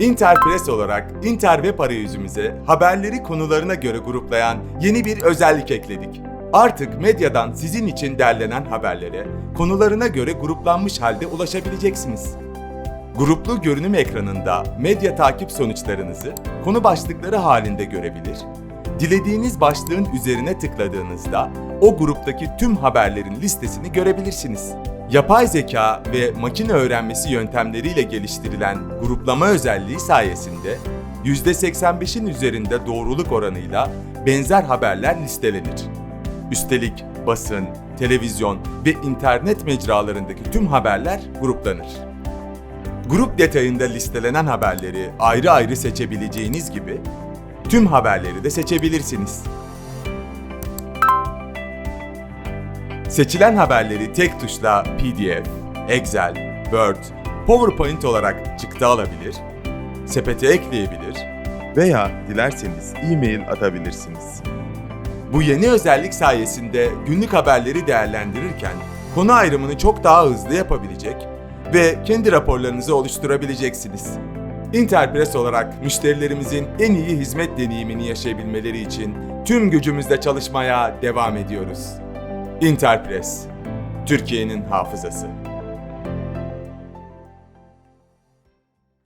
Interpress olarak Inter Web arayüzümüze haberleri konularına göre gruplayan yeni bir özellik ekledik. Artık medyadan sizin için derlenen haberlere konularına göre gruplanmış halde ulaşabileceksiniz. Gruplu görünüm ekranında medya takip sonuçlarınızı konu başlıkları halinde görebilir. Dilediğiniz başlığın üzerine tıkladığınızda o gruptaki tüm haberlerin listesini görebilirsiniz. Yapay zeka ve makine öğrenmesi yöntemleriyle geliştirilen gruplama özelliği sayesinde %85'in üzerinde doğruluk oranıyla benzer haberler listelenir. Üstelik basın, televizyon ve internet mecralarındaki tüm haberler gruplanır. Grup detayında listelenen haberleri ayrı ayrı seçebileceğiniz gibi tüm haberleri de seçebilirsiniz. Seçilen haberleri tek tuşla PDF, Excel, Word, PowerPoint olarak çıktı alabilir, sepete ekleyebilir Veya dilerseniz e-mail atabilirsiniz. Bu yeni özellik sayesinde günlük haberleri değerlendirirken konu ayrımını çok daha hızlı yapabilecek ve kendi raporlarınızı oluşturabileceksiniz. Interpress olarak müşterilerimizin en iyi hizmet deneyimini yaşayabilmeleri için tüm gücümüzle çalışmaya devam ediyoruz. Interpress, Türkiye'nin hafızası.